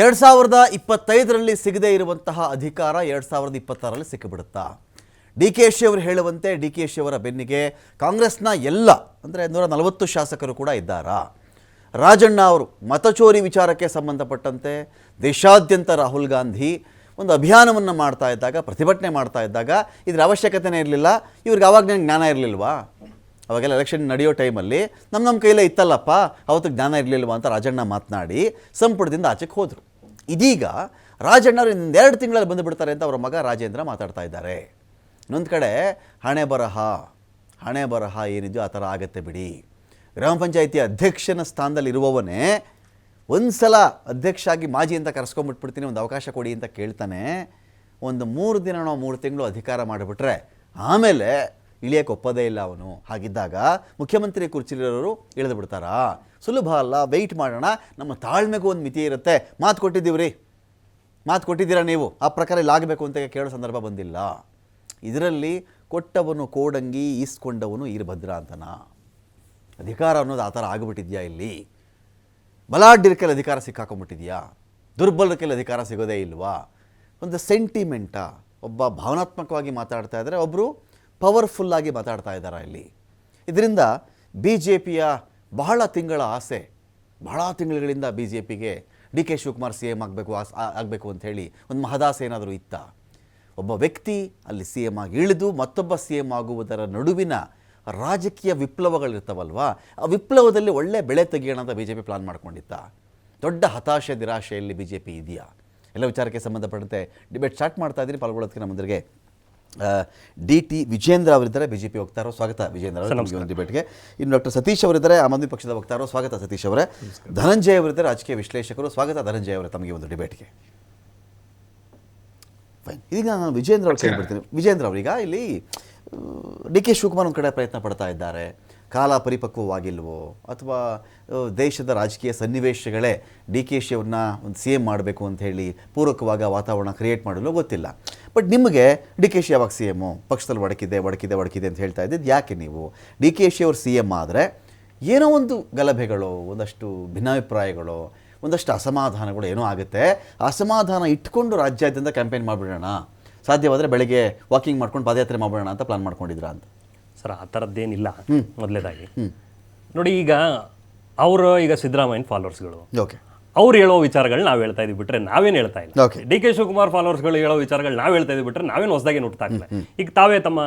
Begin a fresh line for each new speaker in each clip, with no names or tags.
ಎರಡು ಸಾವಿರದ ಇಪ್ಪತ್ತೈದರಲ್ಲಿ ಸಿಗದೇ ಇರುವಂತಹ ಅಧಿಕಾರ ಎರಡು ಸಾವಿರದ ಇಪ್ಪತ್ತಾರರಲ್ಲಿ ಸಿಕ್ಕಿಬಿಡುತ್ತಾ? ಡಿ ಕೆ ಶಿ ಅವರು ಹೇಳುವಂತೆ ಡಿ ಕೆ ಶಿ ಅವರ ಬೆನ್ನಿಗೆ ಕಾಂಗ್ರೆಸ್ನ ಎಲ್ಲ, ಅಂದರೆ ನೂರ ನಲವತ್ತು ಶಾಸಕರು ಕೂಡ ಇದ್ದಾರಾ? ರಾಜಣ್ಣ ಅವರು ಮತಚೋರಿ ವಿಚಾರಕ್ಕೆ ಸಂಬಂಧಪಟ್ಟಂತೆ ದೇಶಾದ್ಯಂತ ರಾಹುಲ್ ಗಾಂಧಿ ಒಂದು ಅಭಿಯಾನವನ್ನು ಮಾಡ್ತಾ ಇದ್ದಾಗ, ಪ್ರತಿಭಟನೆ ಮಾಡ್ತಾ ಇದ್ದಾಗ ಇದರ ಅವಶ್ಯಕತೆನೇ ಇರಲಿಲ್ಲ. ಇವ್ರಿಗೆ ಅವಾಗ ಜ್ಞಾನ ಇರಲಿಲ್ವಾ? ಅವಾಗೆಲ್ಲ ಎಲೆಕ್ಷನ್ ನಡೆಯೋ ಟೈಮಲ್ಲಿ ನಮ್ಮ ನಮ್ಮ ಕೈಲೇ ಇತ್ತಲ್ಲಪ್ಪ, ಅವತ್ತು ಜ್ಞಾನ ಇರಲಿಲ್ವಾ ಅಂತ ರಾಜಣ್ಣ ಮಾತನಾಡಿ ಸಂಪುಟದಿಂದ ಆಚೆಗೆ ಹೋದರು. ಇದೀಗ ರಾಜಣ್ಣರು ಇನ್ನೆರಡು ತಿಂಗಳಲ್ಲಿ ಬಂದು ಬಿಡ್ತಾರೆ ಅಂತ ಅವರ ಮಗ ರಾಜೇಂದ್ರ ಮಾತಾಡ್ತಾ ಇದ್ದಾರೆ. ಇನ್ನೊಂದು ಕಡೆ, ಹಣೆ ಬರಹ ಹಣೆ ಬರಹ ಏನಿದೆಯೋ ಆ ಥರ ಆಗತ್ತೆ ಬಿಡಿ. ಗ್ರಾಮ ಪಂಚಾಯಿತಿ ಅಧ್ಯಕ್ಷನ ಸ್ಥಾನದಲ್ಲಿ ಇರುವವನೇ ಒಂದು ಸಲ ಅಧ್ಯಕ್ಷ ಆಗಿ ಮಾಜಿ ಅಂತ ಕರೆಸ್ಕೊಂಬಿಟ್ಬಿಡ್ತೀನಿ, ಒಂದು ಅವಕಾಶ ಕೊಡಿ ಅಂತ ಕೇಳ್ತಾನೆ. ಒಂದು ಮೂರು ದಿನನೋ ಮೂರು ತಿಂಗಳು ಅಧಿಕಾರ ಮಾಡಿಬಿಟ್ರೆ, ಆಮೇಲೆ ಇಳಿಯಕ್ಕೆ ಒಪ್ಪದೇ ಇಲ್ಲ ಅವನು. ಹಾಗಿದ್ದಾಗ ಮುಖ್ಯಮಂತ್ರಿ ಕುರ್ಚಿಲಿರೋರು ಇಳಿದು ಬಿಡ್ತಾರಾ? ಸುಲಭ ಅಲ್ಲ ವೆಯ್ಟ್ ಮಾಡೋಣ. ನಮ್ಮ ತಾಳ್ಮೆಗೂ ಒಂದು ಮಿತಿ ಇರುತ್ತೆ. ಮಾತು ಕೊಟ್ಟಿದ್ದೀವ್ರಿ. ಮಾತು ಕೊಟ್ಟಿದ್ದೀರಾ ನೀವು? ಆ ಪ್ರಕಾರ ಇಲ್ಲಾಗಬೇಕು ಅಂತ ಕೇಳೋ ಸಂದರ್ಭ ಬಂದಿಲ್ಲ. ಇದರಲ್ಲಿ ಕೊಟ್ಟವನು ಕೋಡಂಗಿ, ಈಸ್ಕೊಂಡವನು ಈರ್ಭದ್ರ ಅಂತನ. ಅಧಿಕಾರ ಅನ್ನೋದು ಆ ಥರ ಆಗಿಬಿಟ್ಟಿದ್ಯಾ ಇಲ್ಲಿ? ಬಲಾಢ್ಯರ ಅಧಿಕಾರ ಸಿಕ್ಕಾಕೊಂಡ್ಬಿಟ್ಟಿದ್ಯಾ? ದುರ್ಬಲರ ಅಧಿಕಾರ ಸಿಗೋದೇ ಇಲ್ವಾ? ಒಂದು ಸೆಂಟಿಮೆಂಟಾ ಒಬ್ಬ ಭಾವನಾತ್ಮಕವಾಗಿ ಮಾತಾಡ್ತಾ ಇದ್ದಾರೆ ಒಬ್ಬರು ಪವರ್ಫುಲ್ಲಾಗಿ ಮಾತಾಡ್ತಾ ಇದ್ದಾರೆ ಇಲ್ಲಿ? ಇದರಿಂದ ಬಿ ಜೆ ಪಿಯ ಬಹಳ ತಿಂಗಳ ಆಸೆ, ಬಹಳ ತಿಂಗಳುಗಳಿಂದ ಬಿ ಜೆ ಪಿಗೆ D K Shivakumar C M ಆಗಬೇಕು ಆಗಬೇಕು ಅಂತ ಹೇಳಿ ಒಂದು ಮಹದಾಸೆ ಏನಾದರೂ ಇತ್ತ? ಒಬ್ಬ ವ್ಯಕ್ತಿ ಅಲ್ಲಿ ಸಿ ಎಂ ಆಗಿ ಇಳಿದು ಮತ್ತೊಬ್ಬ ಸಿ ಎಂ ಆಗುವುದರ ನಡುವಿನ ರಾಜಕೀಯ ವಿಪ್ಲವಗಳಿರ್ತಾವಲ್ವಾ? ಆ ವಿಪ್ಲವದಲ್ಲಿ ಒಳ್ಳೆ ಬೆಳೆ ತೆಗೆಯೋಣ ಅಂತ ಬಿ ಜೆ ಪಿ ಪ್ಲಾನ್ ಮಾಡ್ಕೊಂಡಿತ್ತ. ದೊಡ್ಡ ಹತಾಶೆ, ನಿರಾಶೆಯಲ್ಲಿ ಬಿ ಜೆ ಪಿ ಇದೆಯಾ? ಎಲ್ಲ ವಿಚಾರಕ್ಕೆ ಸಂಬಂಧಪಟ್ಟಂತೆ ಡಿಬೇಟ್ ಸ್ಟಾರ್ಟ್ ಮಾಡ್ತಾ ಇದ್ದೀನಿ. ಪಾಲ್ಗೊಳ್ಳೋದಕ್ಕೆ ನಮ್ಮಂದರಿಗೆ ಡಿ ಟಿ ವಿಜೇಂದ್ರ ಅವರಿದ್ದಾರೆ. ಬಿ ಜೆ ಪಿ ವಕ್ತಾರರು ಸ್ವಾಗತ ವಿಜೇಂದ್ರ ಅವರು ಡಿಬೇಟ್ಗೆ ಇನ್ನು ಡಾಕ್ಟರ್ ಸತೀಶ್ ಅವರಿದ್ದಾರೆ ಆಮ್ ಆದ್ಮಿ ಪಕ್ಷದ ವಕ್ತಾರರು ಸ್ವಾಗತ ಸತೀಶ್ ಅವರೇ. ಧನಂಜಯ ಅವರಿದ್ದಾರೆ ರಾಜಕೀಯ ವಿಶ್ಲೇಷಕರು ಸ್ವಾಗತ ಧನಂಜಯ ಅವರೇ ತಮಗೆ ಒಂದು ಡಿಬೇಟ್ಗೆ ಫೈನ್ ಈಗ ನಾನು ವಿಜೇಂದ್ರ ಅವ್ರು ಕೇಳ್ಬಿಡ್ತೀನಿ ವಿಜೇಂದ್ರ ಅವರೀಗ ಇಲ್ಲಿ ಡಿ ಕೆ ಶಿವಕುಮಾರ್ ಒಂದು ಕಡೆ ಪ್ರಯತ್ನ ಪಡ್ತಾ ಇದ್ದಾರೆ. ಕಾಲ ಪರಿಪಕ್ವವಾಗಿಲ್ವೋ ಅಥವಾ ದೇಶದ ರಾಜಕೀಯ ಸನ್ನಿವೇಶಗಳೇ ಡಿ ಕೆ ಶಿ ಅವ್ರನ್ನ ಒಂದು ಸಿ ಎಂ ಮಾಡಬೇಕು ಅಂತ ಹೇಳಿ ಪೂರಕವಾಗ ವಾತಾವರಣ ಕ್ರಿಯೇಟ್ ಮಾಡಲು ಗೊತ್ತಿಲ್ಲ. ಬಟ್ ನಿಮಗೆ ಡಿ ಕೆ ಶಿ ಯಾವಾಗ ಸಿ ಎಮ್ಮು ಪಕ್ಷದಲ್ಲಿ ಒಡಕಿದೆ ಒಡಕಿದೆ ಒಡಕಿದೆ ಅಂತ ಹೇಳ್ತಾ ಇದ್ದಿದ್ದು ಯಾಕೆ ನೀವು? ಡಿ ಕೆ ಶಿ ಅವ್ರು ಸಿ ಎಂ ಆದರೆ ಏನೋ ಒಂದು ಗಲಭೆಗಳು, ಒಂದಷ್ಟು ಭಿನ್ನಾಭಿಪ್ರಾಯಗಳು, ಒಂದಷ್ಟು ಅಸಮಾಧಾನಗಳು ಏನೋ ಆಗುತ್ತೆ. ಅಸಮಾಧಾನ ಇಟ್ಕೊಂಡು ರಾಜ್ಯಾದ್ಯಂತ ಕ್ಯಾಂಪೇನ್ ಮಾಡಿಬಿಡೋಣ. ಸಾಧ್ಯವಾದರೆ ಬೆಳಗ್ಗೆ ವಾಕಿಂಗ್ ಮಾಡ್ಕೊಂಡು ಪಾದಯಾತ್ರೆ ಮಾಡಿಬಿಡೋಣ ಅಂತ ಪ್ಲಾನ್ ಮಾಡ್ಕೊಂಡಿದ್ರಾ ಅಂತ.
ಸರ್ ಆ ಥರದ್ದೇನಿಲ್ಲ ಮೊದಲೇದಾಗಿ. ನೋಡಿ ಈಗ ಅವರು ಈಗ ಸಿದ್ದರಾಮಯ್ಯನ ಫಾಲೋವರ್ಸ್ಗಳು
ಓಕೆ.
ಅವ್ರು ಹೇಳೋ ವಿಚಾರಗಳು ನಾವು ಹೇಳ್ತಾ ಇದ್ದೀವಿ ಬಿಟ್ರೆ ನಾವೇನು ಹೇಳ್ತಾ ಇಲ್ಲ. ಡಿ ಕೆ ಶಿವಕುಮಾರ್ ಫಾಲೋವರ್ಸ್ಗಳು ಹೇಳೋ ವಿಚಾರಗಳು ನಾವು ಹೇಳ್ತಾ ಇದ್ದೀವಿ ಬಿಟ್ರೆ ನಾವೇನು ಹೊಸದಾಗಿ ನೋಡ್ತಾ ಇಲ್ಲ. ಈಗ ತಾವೇ ತಮ್ಮ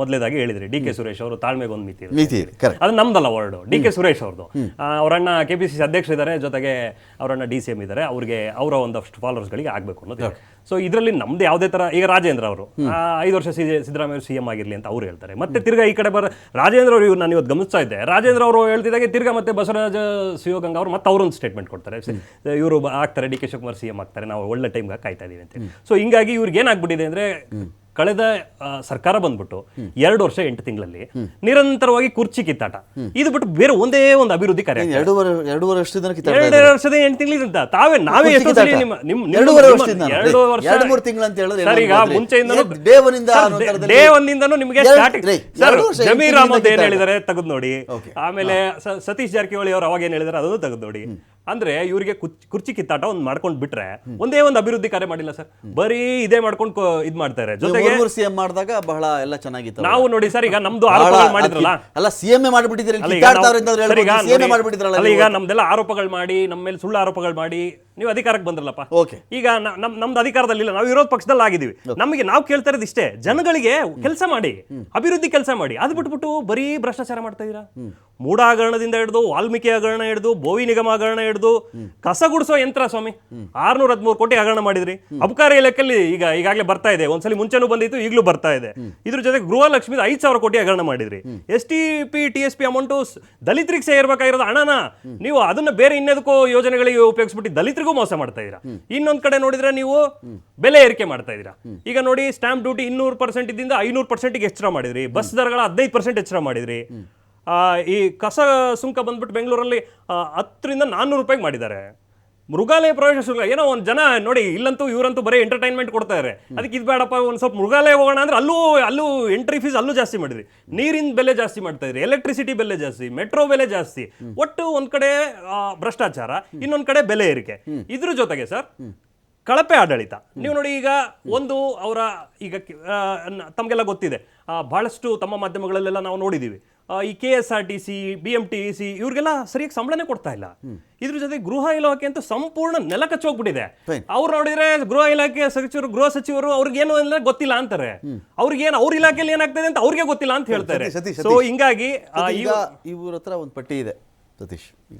ಮೊದಲೇದಾಗಿ ಹೇಳಿದ್ರಿ. ಡಿ ಕೆ ಸುರೇಶ್ ಅವರು ತಾಳ್ಮೆಗೆ ಒಂದು ಮಿತಿ.
ಮಿತಿ
ಅದು ನಮ್ದಲ್ಲ ವರ್ಡ್ ಡಿ ಕೆ ಸುರೇಶ್ ಅವ್ರದ್ದು ಅವರಣ್ಣ ಕೆ ಪಿ ಸಿ ಸಿ ಅಧ್ಯಕ್ಷರಿದ್ದಾರೆ ಜೊತೆಗೆ ಅವರಣ್ಣ ಡಿ ಸಿ ಎಂ ಇದ್ದಾರೆ. ಅವ್ರಿಗೆ ಅವರ ಒಂದಷ್ಟು ಫಾಲೋವರ್ಸ್ಗಳಿಗೆ ಆಗಬೇಕು ಅನ್ನೋದು ಸೊ ಇದರಲ್ಲಿ ನಮ್ದು ಯಾವುದೇ ತರ, ಈಗ ರಾಜೇಂದ್ರ ಅವರು ಐದು ವರ್ಷ ಸಿದ್ದರಾಮಯ್ಯ ಸಿ ಎಂ ಆಗಿರಲಿ ಅಂತ ಅವ್ರು ಹೇಳ್ತಾರೆ. ಮತ್ತೆ ತಿರ್ಗಾ ಈ ಕಡೆ ಬರ, ರಾಜೇಂದ್ರ ಅವರು ಇವ್ರು ನಾನು ಇವತ್ತು ಗಮನಿಸ್ತಾ ಇದ್ದೆ. ರಾಜೇಂದ್ರ ಅವರು ಹೇಳ್ತಿದ್ದಾಗೆ ತಿರ್ಗಾ ಮತ್ತೆ ಬಸವರಾಜ ಶಿವಗಂಗಾ ಅವರು ಮತ್ತೆ ಅವರೊಂದು ಸ್ಟೇಟ್ಮೆಂಟ್ ಕೊಡ್ತಾರೆ. ಇವರು ಆಗ್ತಾರೆ, D K Shivakumar C M ಆಗ್ತಾರೆ, ನಾವು ಒಳ್ಳೆ ಟೈಮ್ಗೆ ಕಾಯ್ತಾ ಇದೀವಿ ಅಂತ ಸೊ ಹಿಂಗಾಗಿ ಇವ್ರಿಗೆ ಏನಾಗ್ಬಿಟ್ಟಿದೆ ಅಂದ್ರೆ ಕಳೆದ ಸರ್ಕಾರ ಬಂದ್ಬಿಟ್ಟು ಎರಡು ವರ್ಷ ಎಂಟು ತಿಂಗಳಲ್ಲಿ ನಿರಂತರವಾಗಿ ಕುರ್ಚಿ ಕಿತ್ತಾಟ. ಇದು ಬಿಟ್ಟು ಬೇರೆ ಒಂದೇ ಒಂದು ಅಭಿವೃದ್ಧಿ ಕಾರ್ಯ
ಎರಡೂವರೆ ಎರಡೂವರೆ ವರ್ಷದಿಂದ ಕಿತ್ತಾಡ್ತಾ
ಎರಡು ವರ್ಷದ ಎಂಟು ತಿಂಗಳಿಂದ ತಾವೇ ನಾವೇ ಎಷ್ಟು ಸಲ. ನಿಮ್ಮ ನಿಮ್ಮ
ಎರಡೂವರೆ ವರ್ಷದಿಂದ.
ಎರಡು ವರ್ಷ
ಎರಡು ಮೂರು ತಿಂಗಳು ಅಂತ ಹೇಳಿದ್ರೆ
ಸರ್ ಈಗ? ಮುಂಚೆಯಿಂದನೂ
one ಇಂದ
ಡೇ ಒಂದಿಂದನೂ ನಿಮಗೆ ಸ್ಟಾರ್ಟಿಂಗ್ ಸರ್ ಜಮೀರ್ ಅಹಮದ್ ಏನ್
ಹೇಳಿದಾರೆ
ಹೇಳಿದ್ದಾರೆ ತೆಗೆದು ನೋಡಿ. ಆಮೇಲೆ ಸತೀಶ್ ಜಾರಕಿಹೊಳಿ ಅವರು ಅವಾಗ ಏನ್ ಹೇಳಿದಾರೆ ಅದನ್ನು ತೆಗೆದು ನೋಡಿ. ಅಂದ್ರೆ ಇವರಿಗೆ ಕುರ್ಚಿ ಕಿತ್ತಾಟ ಒಂದ್ ಮಾಡ್ಕೊಂಡು ಬಿಟ್ರೆ ಒಂದೇ ಒಂದು ಅಭಿವೃದ್ಧಿ ಕಾರ್ಯ ಮಾಡಿಲ್ಲ ಸರ್. ಬರೀ ಇದೇ ಮಾಡ್ಕೊಂಡು ಇದ್ ಮಾಡ್ತಾರೆ. ಜೊತೆಗೆ
ಸಿಎಂ ಮಾಡಿದಾಗ ಬಹಳ ಎಲ್ಲ ಚೆನ್ನಾಗಿತ್ತು.
ನಾವು ನೋಡಿ ಸರ್ ಈಗ ನಮ್ದು ಆರೋಪಗಳು ಮಾಡಿದ್ರಲ್ಲ.
ಅಲ್ಲ
ಸಿಎಂ
ಮಾಡಿಬಿಟ್ಟಿದ್ರಲ್ಲ
ಈಗ ನಮ್ದೆಲ್ಲ ಆರೋಪಗಳು ಮಾಡಿ ನಮ್ಮ ಮೇಲೆ ಸುಳ್ಳು ಆರೋಪಗಳು ಮಾಡಿ ನೀವು ಅಧಿಕಾರಕ್ಕೆ ಬಂದ್ರಲ್ಲಪ್ಪ.
ಓಕೆ.
ಈಗ ನಮ್ ನಮ್ದು ಅಧಿಕಾರದಲ್ಲಿಲ್ಲ ನಾವು ವಿರೋಧ ಪಕ್ಷದಲ್ಲಿ ಆಗಿದೀವಿ ನಮಗೆ ನಾವು ಕೇಳ್ತಾ ಇರೋದು ಇಷ್ಟೇ ಜನಗಳಿಗೆ ಕೆಲಸ ಮಾಡಿ ಅಭಿವೃದ್ಧಿ ಕೆಲಸ ಮಾಡಿ ಅದು ಬಿಟ್ಬಿಟ್ಟು ಬರೀ ಭ್ರಷ್ಟಾಚಾರ ಮಾಡ್ತಾ ಇದೀರಾ ಮೂಢ ಹಗರಣದಿಂದ ಹಿಡಿದು, ವಾಲ್ಮೀಕಿ ಹಗರಣ ಹಿಡಿದು, ಬೋವಿ ನಿಗಮ ಹಗರಣ ಹಿಡಿದು, ಕಸ ಗುಡಿಸೋ ಯಂತ್ರ ಸ್ವಾಮಿ. ಆರ್ನೂರ ಹದಿಮೂರು ಕೋಟಿ ಹಗರಣ ಮಾಡಿದ್ರಿ. ಅಬಕಾರಿ ಇಲಾಖೆಯಲ್ಲಿ ಈಗ ಈಗಾಗಲೇ ಬರ್ತಾ ಇದೆ. ಒಂದ್ಸಲಿ ಮುಂಚೆನೂ ಬಂದಿತ್ತು, ಈಗಲೂ ಬರ್ತಾ ಇದೆ. ಇದ್ರ ಜೊತೆ ಗೃಹಲಕ್ಷ್ಮಿ ಐದು ಸಾವಿರ ಕೋಟಿ ಹಗರಣ ಮಾಡಿದ್ರಿ. S T P, T S P amount ದಲಿತರಿಗೆ ಸೇರ್ಬೇಕಾಗಿರೋದು ಹಣನ. ನೀವು ಅದನ್ನ ಬೇರೆ ಇನ್ನದಕ್ಕೂ ಯೋಜನೆಗಳಿಗೆ ಉಪಯೋಗಿಸ್ಬಿಟ್ಟು ದಲಿತರಿಗೂ ಮೋಸ ಮಾಡ್ತಾ ಇದೀರಾ ಇನ್ನೊಂದ್ ಕಡೆ ನೋಡಿದ್ರೆ ನೀವು ಬೆಲೆ ಏರಿಕೆ ಮಾಡ್ತಾ ಇದೀರಾ ಈಗ ನೋಡಿ, ಸ್ಟಾಂಪ್ ಡ್ಯೂಟಿ ಇನ್ನೂರು ಪರ್ಸೆಂಟ್ ಇದ್ದಿಂದ ಐನೂರು ಪರ್ಸೆಂಟ್ಗೆ ಹೆಚ್ಚಳ ಮಾಡಿದ್ರಿ. ಬಸ್ ದರಗಳ ಹದಿನೈದು ಪರ್ಸೆಂಟ್ ಹೆಚ್ಚಳ ಮಾಡಿದ್ರಿ. ಈ ಕಸ ಸುಂಕ ಬಂದ್ಬಿಟ್ಟು ಬೆಂಗಳೂರಲ್ಲಿ ಹತ್ತರಿಂದ ನಾನ್ನೂರು ರೂಪಾಯಿಗೆ ಮಾಡಿದ್ದಾರೆ. ಮೃಗಾಲಯ ಪ್ರವೇಶ ಶುಲ್ಕ ಏನೋ ಒಂದು ಜನ ನೋಡಿ ಇಲ್ಲಂತೂ ಇವರಂತೂ ಬರೀ ಎಂಟರ್ಟೈನ್ಮೆಂಟ್ ಕೊಡ್ತಾರೆ ಅದಕ್ಕೆ ಇದು ಬೇಡಪ್ಪ ಒಂದು ಸ್ವಲ್ಪ ಮೃಗಾಲಯ ಹೋಗೋಣ ಅಂದ್ರೆ ಅಲ್ಲೂ ಅಲ್ಲೂ ಎಂಟ್ರಿ ಫೀಸ್ ಅಲ್ಲೂ ಜಾಸ್ತಿ ಮಾಡಿದ್ರಿ. ನೀರಿನ ಬೆಲೆ ಜಾಸ್ತಿ ಮಾಡ್ತಾ ಇದ್ರಿ ಎಲೆಕ್ಟ್ರಿಸಿಟಿ ಬೆಲೆ ಜಾಸ್ತಿ ಮೆಟ್ರೋ ಬೆಲೆ ಜಾಸ್ತಿ. ಒಟ್ಟು ಒಂದು ಕಡೆ ಭ್ರಷ್ಟಾಚಾರ ಇನ್ನೊಂದು ಕಡೆ ಬೆಲೆ ಏರಿಕೆ. ಇದ್ರ ಜೊತೆಗೆ ಸರ್ ಕಳಪೆ ಆಡಳಿತ. ನೀವು ನೋಡಿ ಈಗ ಒಂದು ಅವರ ಈಗ ತಮಗೆಲ್ಲ ಗೊತ್ತಿದೆ. ಬಹಳಷ್ಟು ತಮ್ಮ ಮಾಧ್ಯಮಗಳಲ್ಲೆಲ್ಲ ನಾವು ನೋಡಿದೀವಿ. ಆ, ಈ K S R T C B M T C ಇವ್ರಿಗೆಲ್ಲ ಸರಿಯಾಗಿ ಸಂಬಳನೇ ಕೊಡ್ತಾ ಇಲ್ಲ. ಇದ್ರ ಜೊತೆ ಗೃಹ ಇಲಾಖೆ ಅಂತ ಸಂಪೂರ್ಣ ನೆಲ ಕಚ್ಚೋಗ್ಬಿಟ್ಟಿದೆ. ಅವ್ರು ನೋಡಿದ್ರೆ ಗೃಹ ಇಲಾಖೆ ಸಚಿವರು ಗೃಹ ಸಚಿವರು ಅವ್ರಿಗೇನು ಅಂದ್ರೆ ಗೊತ್ತಿಲ್ಲ ಅಂತಾರೆ. ಅವ್ರಿಗೇನು ಅವ್ರ ಇಲಾಖೆಯಲ್ಲಿ ಏನಾಗ್ತದೆ ಅಂತ ಅವ್ರಿಗೆ ಗೊತ್ತಿಲ್ಲ ಅಂತ ಹೇಳ್ತಾರೆ. ಸೊ ಹಿಂಗಾಗಿ
ಇವ್ರ ಹತ್ರ ಒಂದು ಪಟ್ಟಿ ಇದೆ ಸತೀಶ್. ಈಗ